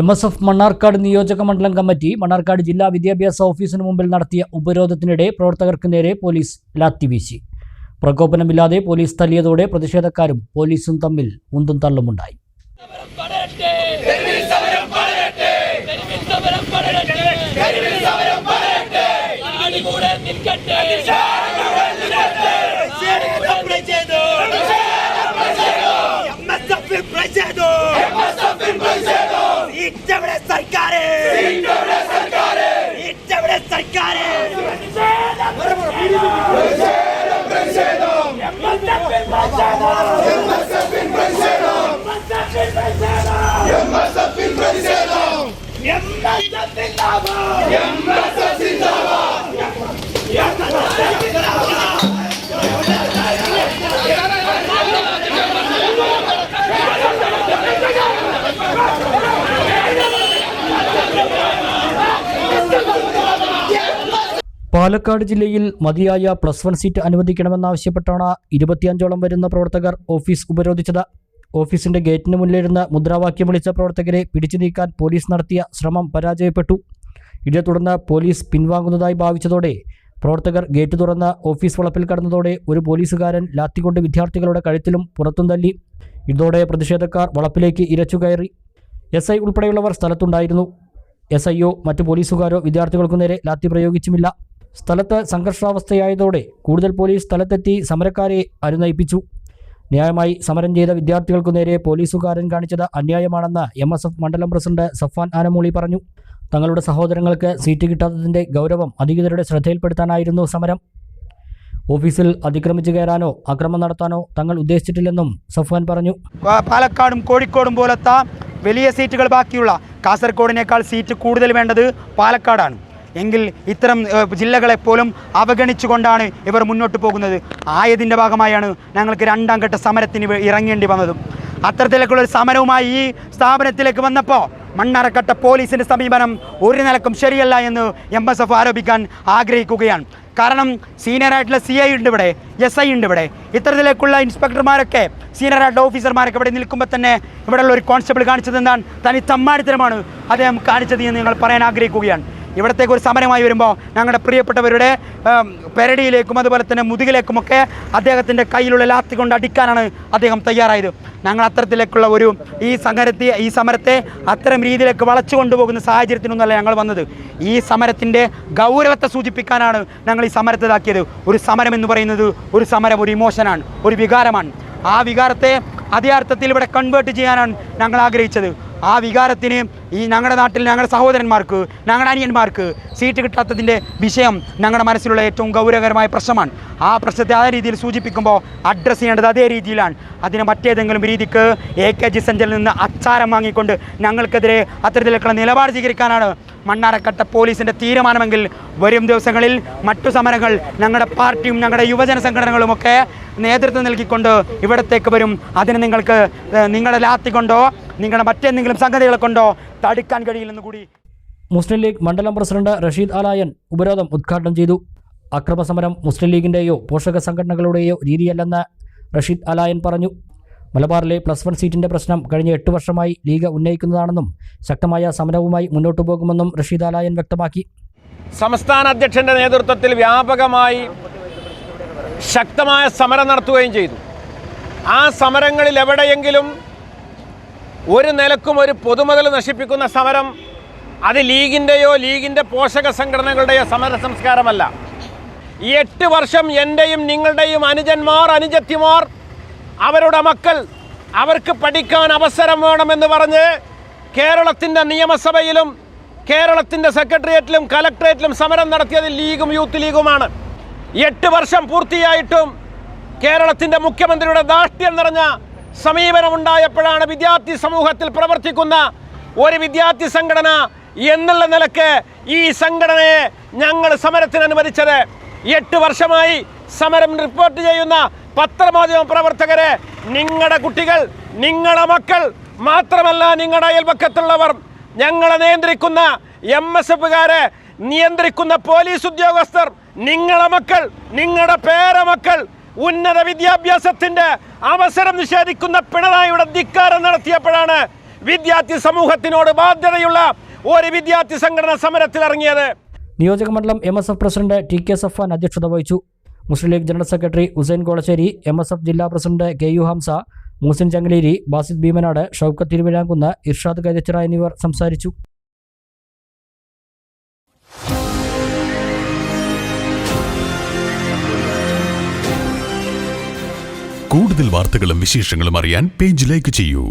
M S F Mannarkkad നിയോജക മണ്ഡലം committee Mannarkkad ജില്ലാ വിദ്യാഭ്യാസ ഓഫീസിന് മുമ്പിൽ നടത്തിയ ഉപരോധത്തിനിടെ പ്രവർത്തകർക്ക് നേരെ പോലീസ് ലാത്തി വീശി. പ്രകോപനമില്ലാതെ പോലീസ് തല്ലിയതോടെ പ്രതിഷേധക്കാരും പോലീസും തമ്മിൽ ഉന്തും തള്ളുമുണ്ടായി. Yeah. പാലക്കാട് ജില്ലയിൽ മതിയായ പ്ലസ് വൺ സീറ്റ് അനുവദിക്കണമെന്നാവശ്യപ്പെട്ടാണ് ഇരുപത്തിയഞ്ചോളം വരുന്ന പ്രവർത്തകർ ഓഫീസ് ഉപരോധിച്ചത്. ഓഫീസിന്റെ ഗേറ്റിന് മുന്നിലിരുന്ന് മുദ്രാവാക്യം വിളിച്ച പ്രവർത്തകരെ പിടിച്ചു നീക്കാൻ പോലീസ് നടത്തിയ ശ്രമം പരാജയപ്പെട്ടു. ഇതേ തുടർന്ന് പോലീസ് പിൻവാങ്ങുന്നതായി ഭാവിച്ചതോടെ പ്രവർത്തകർ ഗേറ്റ് തുറന്ന് ഓഫീസ് വളപ്പിൽ കടന്നതോടെ ഒരു പോലീസുകാരൻ ലാത്തികൊണ്ട് വിദ്യാർത്ഥികളുടെ കഴുത്തിലും പുറത്തും തല്ലി. ഇതോടെ പ്രതിഷേധക്കാർ വളപ്പിലേക്ക് ഇരച്ചു കയറി. എസ് ഐ ഉൾപ്പെടെയുള്ളവർ സ്ഥലത്തുണ്ടായിരുന്നു. എസ് ഐയോ മറ്റു പോലീസുകാരോ വിദ്യാർത്ഥികൾക്കു നേരെ ലാത്തി പ്രയോഗിച്ചുമില്ല. സ്ഥലത്ത് സംഘർഷാവസ്ഥയായതോടെ കൂടുതൽ പോലീസ് സ്ഥലത്തെത്തി സമരക്കാരെ അനുനയിപ്പിച്ചു. ന്യായമായി സമരം ചെയ്ത വിദ്യാർത്ഥികൾക്കു നേരെ പോലീസുകാരൻ കാണിച്ചത് അന്യായമാണെന്ന് എം എസ് എഫ് മണ്ഡലം പ്രസിഡന്റ് സഫാൻ ആനമൂളി പറഞ്ഞു. തങ്ങളുടെ സഹോദരങ്ങൾക്ക് സീറ്റ് കിട്ടാത്തതിന്റെ ഗൗരവം അധികൃതരുടെ ശ്രദ്ധയിൽപ്പെടുത്താനായിരുന്നു സമരം. ഓഫീസിൽ അതിക്രമിച്ചു കയറാനോ അക്രമം നടത്താനോ തങ്ങൾ ഉദ്ദേശിച്ചിട്ടില്ലെന്നും സഫ്വാൻ പറഞ്ഞു. പാലക്കാടും കോഴിക്കോടും പോലത്തെ വലിയ സീറ്റുകൾ ബാക്കിയുള്ള കാസർഗോഡിനേക്കാൾ സീറ്റ് കൂടുതൽ വേണ്ടത് പാലക്കാടാണ്. എങ്കിൽ ഇത്തരം ജില്ലകളെപ്പോലും ജില്ലകളെ പോലും അവഗണിച്ചുകൊണ്ടാണ് ഇവർ മുന്നോട്ട് പോകുന്നത്. ആയതിന്റെ ഭാഗമായാണ് ഞങ്ങൾക്ക് രണ്ടാം ഘട്ട സമരത്തിന് ഇറങ്ങേണ്ടി വന്നതും. അത്തരത്തിലേക്കുള്ള ഒരു സമരവുമായി ഈ സ്ഥാപനത്തിലേക്ക് വന്നപ്പോൾ മണ്ണറക്കട്ട പോലീസിന്റെ സമീപനം ഒരു നിലക്കും ശരിയല്ല എന്ന് എം എസ് എഫ് ആരോപിക്കാൻ ആഗ്രഹിക്കുകയാണ്. കാരണം സീനിയറായിട്ടുള്ള സി ഐ ഉണ്ട് ഇവിടെ എസ് ഐ ഉണ്ട് ഇവിടെ. ഇത്തരത്തിലേക്കുള്ള ഇൻസ്പെക്ടർമാരൊക്കെ സീനിയറായിട്ടുള്ള ഓഫീസർമാരൊക്കെ ഇവിടെ നിൽക്കുമ്പോൾ തന്നെ ഇവിടെയുള്ള ഒരു കോൺസ്റ്റബിൾ കാണിച്ചത് എന്താണ്? തനി തമ്മാടിത്തരമാണ് അദ്ദേഹം കാണിച്ചത് എന്ന് ഞങ്ങൾ പറയാൻ ആഗ്രഹിക്കുകയാണ്. ഇവിടത്തേക്ക് ഒരു സമരമായി വരുമ്പോൾ ഞങ്ങളുടെ പ്രിയപ്പെട്ടവരുടെ പെരടിയിലേക്കും അതുപോലെ തന്നെ മുതുകിലേക്കുമൊക്കെ അദ്ദേഹത്തിന്റെ കയ്യിലുള്ള ലാത്തി കൊണ്ട് അടിക്കാനാണ് അദ്ദേഹം തയ്യാറായത്. ഞങ്ങൾ അത്തരത്തിലേക്കുള്ള ഒരു ഈ സംഘരത്തെ ഈ സമരത്തെ അത്തരം രീതിയിലേക്ക് വളച്ചു കൊണ്ടുപോകുന്ന സാഹചര്യത്തിനൊന്നല്ല ഞങ്ങൾ വന്നത്. ഈ സമരത്തിന്റെ ഗൗരവത്തെ സൂചിപ്പിക്കാനാണ് ഞങ്ങൾ ഈ സമരത്തെ ഇതാക്കിയത്. ഒരു സമരം എന്ന് പറയുന്നത് ഒരു സമരം ഒരു ഇമോഷനാണ് ഒരു വികാരമാണ്. ആ വികാരത്തെ അതേ അർത്ഥത്തിൽ ഇവിടെ കൺവേർട്ട് ചെയ്യാനാണ് ഞങ്ങൾ ആഗ്രഹിച്ചത്. ആ വികാരത്തിന് ഈ ഞങ്ങളുടെ നാട്ടിൽ ഞങ്ങളുടെ സഹോദരന്മാർക്ക് ഞങ്ങളുടെ അനിയന്മാർക്ക് സീറ്റ് കിട്ടാത്തതിന്റെ വിഷയം ഞങ്ങളുടെ മനസ്സിലുള്ള ഏറ്റവും ഗൗരവകരമായ പ്രശ്നമാണ്. ആ പ്രശ്നത്തെ ആ രീതിയിൽ സൂചിപ്പിക്കുമ്പോൾ അഡ്രസ്സ് ചെയ്യേണ്ടത് അതേ രീതിയിലാണ്. അതിന് മറ്റേതെങ്കിലും രീതിക്ക് എ കെ ജി സെന്ററിൽ നിന്ന് അച്ചാരം വാങ്ങിക്കൊണ്ട് ഞങ്ങൾക്കെതിരെ അത്തരത്തിലേക്കുള്ള നിലപാട് സ്വീകരിക്കാനാണ് മണ്ണാറക്കട്ട പോലീസിന്റെ തീരുമാനമെങ്കിൽ വരും ദിവസങ്ങളിൽ മറ്റു സമരങ്ങൾ ഞങ്ങളുടെ പാർട്ടിയും ഞങ്ങളുടെ യുവജന സംഘടനകളുമൊക്കെ നേതൃത്വം നൽകിക്കൊണ്ട് ഇവിടത്തേക്ക് വരും. അതിന് നിങ്ങൾക്ക് നിങ്ങളുടെ ലാത്തി കൊണ്ടോ നിങ്ങളുടെ മറ്റെന്തെങ്കിലും സംഗതികളെ കൊണ്ടോ തടുക്കാൻ കഴിയില്ലെന്ന് കൂടി. മുസ്ലിം ലീഗ് മണ്ഡലം പ്രസിഡന്റ് റഷീദ് ആലായൻ ഉപരോധം ഉദ്ഘാടനം ചെയ്തു. അക്രമസമരം മുസ്ലിം ലീഗിന്റെയോ പോഷക സംഘടനകളുടെയോ രീതിയല്ലെന്ന് റഷീദ് അലായൻ പറഞ്ഞു. മലബാറിലെ പ്ലസ് വൺ സീറ്റിന്റെ പ്രശ്നം കഴിഞ്ഞ എട്ട് വർഷമായി ലീഗ് ഉന്നയിക്കുന്നതാണെന്നും ശക്തമായ സമരവുമായി മുന്നോട്ടു പോകുമെന്നും റഷീദ് അലായൻ വ്യക്തമാക്കി. സംസ്ഥാന അധ്യക്ഷന്റെ നേതൃത്വത്തിൽ വ്യാപകമായി ശക്തമായ സമരം നടത്തുകയും ചെയ്തു. ആ സമരങ്ങളിൽ എവിടെയെങ്കിലും ഒരു നിലക്കും ഒരു പൊതുമുതൽ നശിപ്പിക്കുന്ന സമരം അത് ലീഗിന്റെയോ ലീഗിന്റെ പോഷക സംഘടനകളുടെയോ സമര സംസ്കാരമല്ല. ഈ എട്ട് വർഷം എന്റെയും നിങ്ങളുടെയും അനുജന്മാർ അനുജത്തിമാർ അവരുടെ മക്കൾ അവർക്ക് പഠിക്കാൻ അവസരം വേണമെന്ന് പറഞ്ഞ് കേരളത്തിന്റെ നിയമസഭയിലും കേരളത്തിന്റെ സെക്രട്ടേറിയറ്റിലും കലക്ട്രേറ്റിലും സമരം നടത്തിയത് ലീഗും യൂത്ത് ലീഗുമാണ്. എട്ട് വർഷം പൂർത്തിയായിട്ടും കേരളത്തിന്റെ മുഖ്യമന്ത്രിയുടെ ദാഷ്ട്യം നിറഞ്ഞ സമീപനമുണ്ടായപ്പോഴാണ് വിദ്യാർത്ഥി സമൂഹത്തിൽ പ്രവർത്തിക്കുന്ന ഒരു വിദ്യാർത്ഥി സംഘടന എന്നുള്ള നിലയ്ക്ക് ഈ സംഘടനയെ ഞങ്ങൾ സമരത്തിന് അനുവദിച്ചത് എട്ട് വർഷമായി സമരം റിപ്പോർട്ട് ചെയ്യുന്ന പത്രമാധ്യമ പ്രവർത്തകരെ നിങ്ങളുടെ കുട്ടികൾ നിങ്ങളുടെ മക്കൾ മാത്രമല്ല നിങ്ങളുടെ അയൽപക്കത്തുള്ളവർ. ഞങ്ങളെ നിയന്ത്രിക്കുന്ന എം എസ് എഫുകാരെ നിയന്ത്രിക്കുന്ന പോലീസ് ഉദ്യോഗസ്ഥർ നിങ്ങളുടെ മക്കൾ നിങ്ങളുടെ പേരമക്കൾ ഉന്നത വിദ്യാഭ്യാസത്തിന്റെ അവസരം നിഷേധിക്കുന്ന പിണറായിയുടെ ധിക്കാരം നടത്തിയപ്പോഴാണ് വിദ്യാർത്ഥി സമൂഹത്തിനോട് ബാധ്യതയുള്ള ഒരു വിദ്യാർത്ഥി സംഘടന സമരത്തിൽ ഇറങ്ങിയത് നിയോജക മണ്ഡലം M S F president T K Safan അധ്യക്ഷത വഹിച്ചു. Muslim League general secretary Hussain Kolassery M S F ജില്ലാ president K U Hamsa Moosin Changaleri Basith Bheemanad Shoukath Thiruvizhamkunnu Irshad Kaithachira എന്നിവർ സംസാരിച്ചു. കൂടുതൽ വാർത്തകളും വിശേഷങ്ങളും അറിയാൻ പേജ് ലൈക്ക് ചെയ്യൂ.